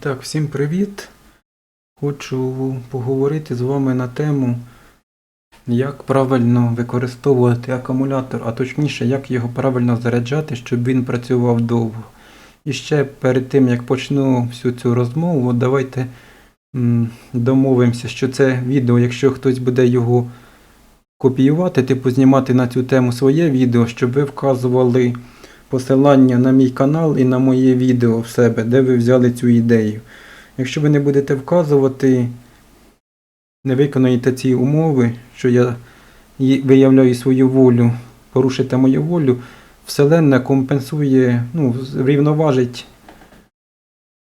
Так, всім привіт. Хочу поговорити з вами на тему, як правильно використовувати акумулятор, а точніше, як його правильно заряджати, щоб він працював довго. І ще перед тим, як почну всю цю розмову, давайте домовимося, що це відео, якщо хтось буде його копіювати, типу знімати на цю тему своє відео, щоб ви вказували посилання на мій канал і на моє відео в себе, де ви взяли цю ідею. Якщо ви не будете вказувати, не виконаєте ці умови, що я виявляю свою волю, порушите мою волю, Вселенна компенсує, ну, врівноважить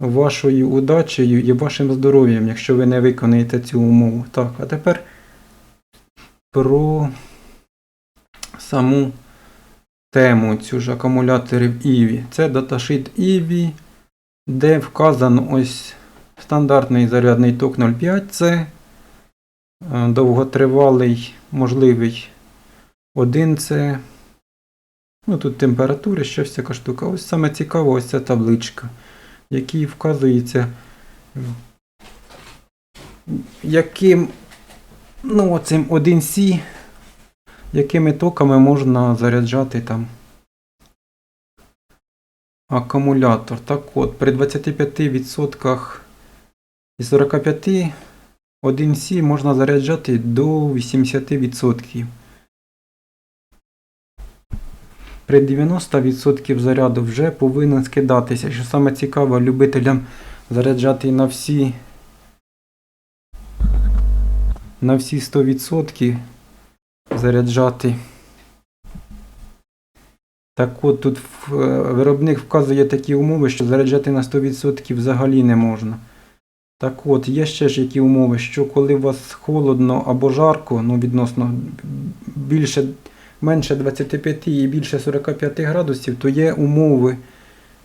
вашою удачею і вашим здоров'ям, якщо ви не виконаєте цю умову. Так, а тепер про саму тему цю ж акумуляторів EVI. Це даташит EVI, де вказано ось стандартний зарядний ток 0,5 це е, довготривалий, можливий 1 це. Ну, тут температури, ще всяка штука. Ось саме цікаво, ось ця табличка, в якій вказується, яким, ну, оцим 1C, якими токами можна заряджати там акумулятор. Так от, при 25% і 45 1C можна заряджати до 80%. При 90% заряду вже повинен скидатися. Що саме цікаво, любителям заряджати на всі на всі 100% заряджати. Так от тут е, виробник вказує такі умови, що заряджати на 100% взагалі не можна. Так от, є ще ж які умови, що коли у вас холодно або жарко, ну відносно більше, менше 25 і більше 45 градусів, то є умови,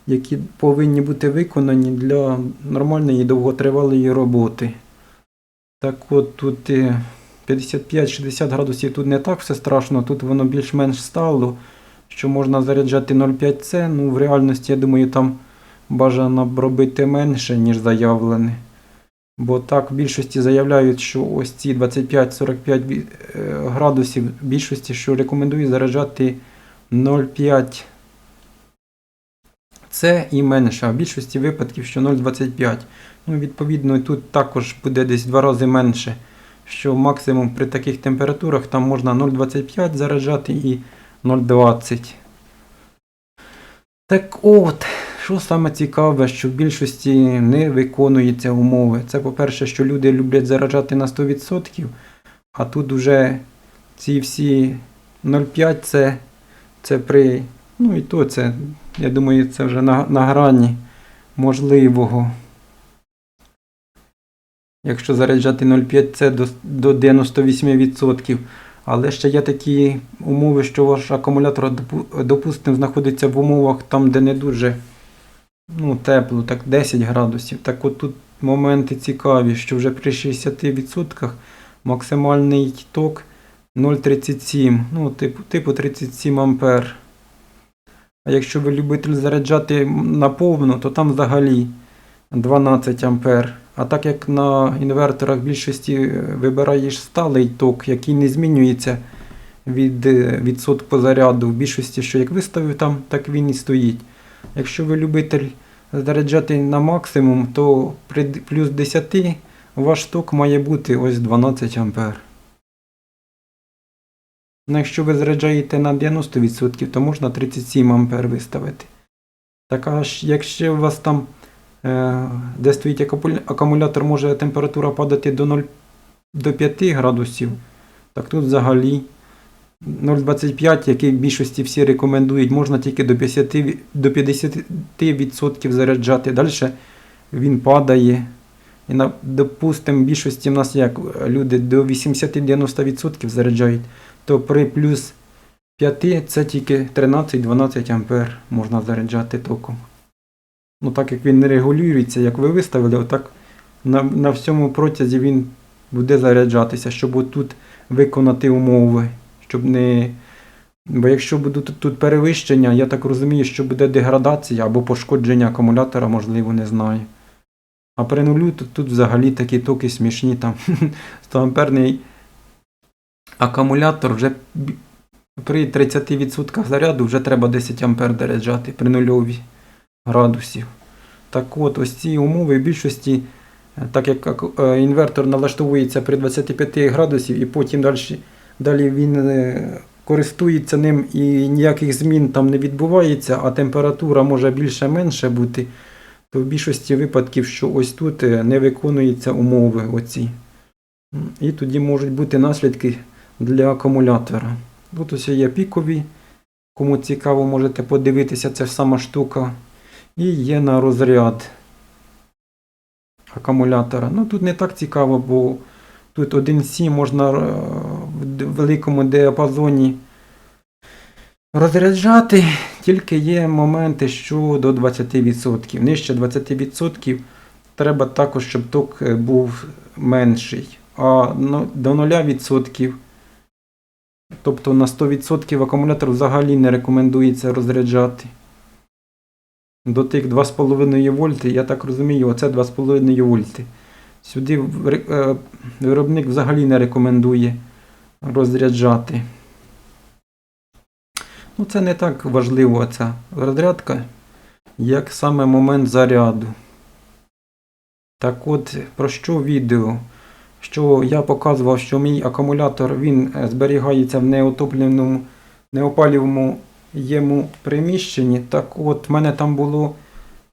які повинні бути виконані для нормальної довготривалої роботи. Так от тут 55-60 градусів тут не так все страшно, тут воно більш-менш стало, що можна заряджати 0,5С. Ну, в реальності, я думаю, там бажано робити менше, ніж заявлене. Бо так в більшості заявляють, що ось ці 25-45 е, градусів в більшості, що рекомендую заряджати 0,5 С і менше, а в більшості випадків, що 0,25. Ну, відповідно, тут також буде десь два рази менше, що максимум при таких температурах там можна 0,25 заряджати і 0,20. Так от, що саме цікаве, що в більшості не виконуються умови. Це, по-перше, що люди люблять заряджати на 100%, а тут вже ці всі 0,5 це, це при. Ну і то це, я думаю, це вже на, на грані можливого. Якщо заряджати 0,5 це до, до 98%. Але ще є такі умови, що ваш акумулятор, допустимо, знаходиться в умовах там, де не дуже ну, тепло, так 10 градусів. Так от тут моменти цікаві, що вже при 60% максимальний ток 0,37, ну, типу, типу 37 ампер. А якщо ви любитель заряджати наповну, то там взагалі 12 ампер. А так як на інверторах більшості е, вибираєш сталий ток, який не змінюється від е, відсотку заряду, в більшості, що як виставив там, так він і стоїть. Якщо ви любитель заряджати на максимум, то при плюс 10 ваш ток має бути ось 12 ампер. Ну, якщо ви заряджаєте на 90%, то можна 37 ампер виставити. Так аж якщо у вас там де стоїть акумулятор, може температура падати до 0, до 5 градусів, так тут взагалі 0,25, який в більшості всі рекомендують, можна тільки до 50, ві- до 50% заряджати. Далі він падає. І, допустимо, в більшості в нас як е, люди до 80-90% заряджають, то при плюс 5 це тільки 13-12 ампер можна заряджати током. Ну, так як він не регулюється, як ви виставили, отак на, на всьому протязі він буде заряджатися, щоб отут виконати умови, щоб не. Бо якщо будуть тут перевищення, я так розумію, що буде деградація або пошкодження акумулятора, можливо, не знаю. А при нулю тут, тут взагалі такі токи смішні. Там 100 амперний акумулятор вже при 30% заряду вже треба 10 ампер заряджати при нульові градусів. Так от, ось ці умови в більшості, е, так як е, інвертор налаштовується при 25 градусів і потім далі, далі він е, користується ним і ніяких змін там не відбувається, а температура може більше-менше бути, то в більшості випадків, що ось тут не виконуються умови оці. І тоді можуть бути наслідки для акумулятора. Тут ось є пікові. Кому цікаво, можете подивитися, це ж сама штука. І є на розряд акумулятора. Ну тут не так цікаво, бо тут 1,7 можна е, в великому діапазоні розряджати, тільки є моменти, що до 20%. Нижче 20% треба також, щоб ток е, був менший. А ну, до 0%, тобто на 100% акумулятор взагалі не рекомендується розряджати. До тих 2,5 вольти, я так розумію, оце 2,5 вольти. Сюди е, виробник взагалі не рекомендує розряджати. Ну, це не так важливо, ця розрядка, як саме момент заряду. Так от, про що відео? Що я показував, що мій акумулятор він е, зберігається в неотопленому, неопалювому єму приміщенні. Так от, в мене там було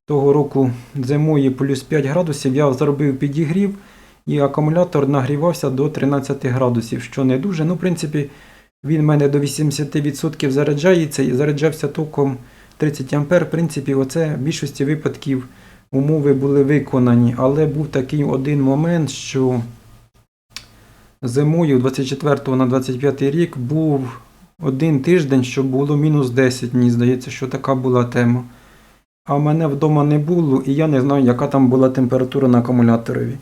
того року зимою плюс 5 градусів, я зробив підігрів, і акумулятор нагрівався до 13 градусів, що не дуже. Ну, в принципі, він в мене до 80% заряджається і заряджався током 30 А. В принципі, оце в більшості випадків умови були виконані, але був такий один момент, що зимою 24 на 25 рік був один тиждень, що було мінус 10, мені здається, що така була тема. А мене вдома не було, і я не знаю, яка там була температура на акумуляторові.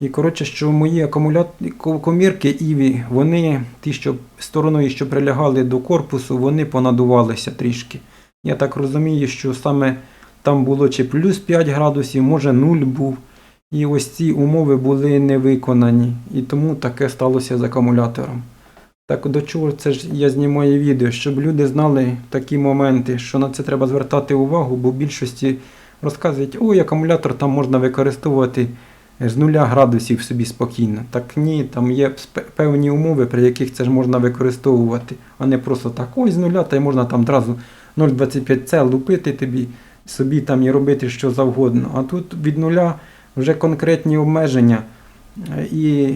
І коротше, що мої акумулятори, комірки Іві, вони, ті, що стороною, що прилягали до корпусу, вони понадувалися трішки. Я так розумію, що саме там було чи плюс 5 градусів, може 0 був. І ось ці умови були не виконані. І тому таке сталося з акумулятором. Так до чого це ж я знімаю відео, щоб люди знали такі моменти, що на це треба звертати увагу, бо в більшості розказують, ой, акумулятор там можна використовувати з нуля градусів собі спокійно. Так ні, там є певні умови, при яких це ж можна використовувати, а не просто так, ой, з нуля, та й можна там одразу 0,25 С лупити тобі, собі там і робити що завгодно. А тут від нуля вже конкретні обмеження. Е, І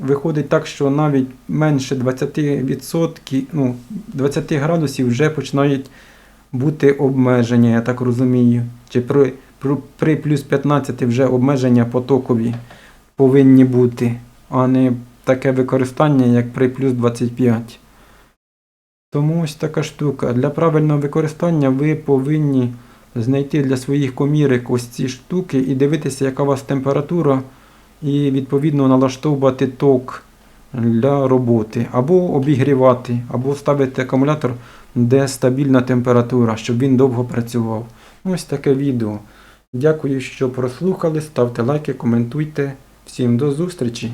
виходить так, що навіть менше 20%, ну, 20 градусів вже починають бути обмеження, я так розумію. Чи при, при, плюс 15 вже обмеження потокові повинні бути, а не таке використання, як при плюс 25. Тому ось така штука. Для правильного використання ви повинні знайти для своїх комірок ось ці штуки і дивитися, яка у вас температура, і відповідно налаштовувати ток для роботи, або обігрівати, або ставити акумулятор, де стабільна температура, щоб він довго працював. Ось таке відео. Дякую, що прослухали. Ставте лайки, коментуйте. Всім до зустрічі!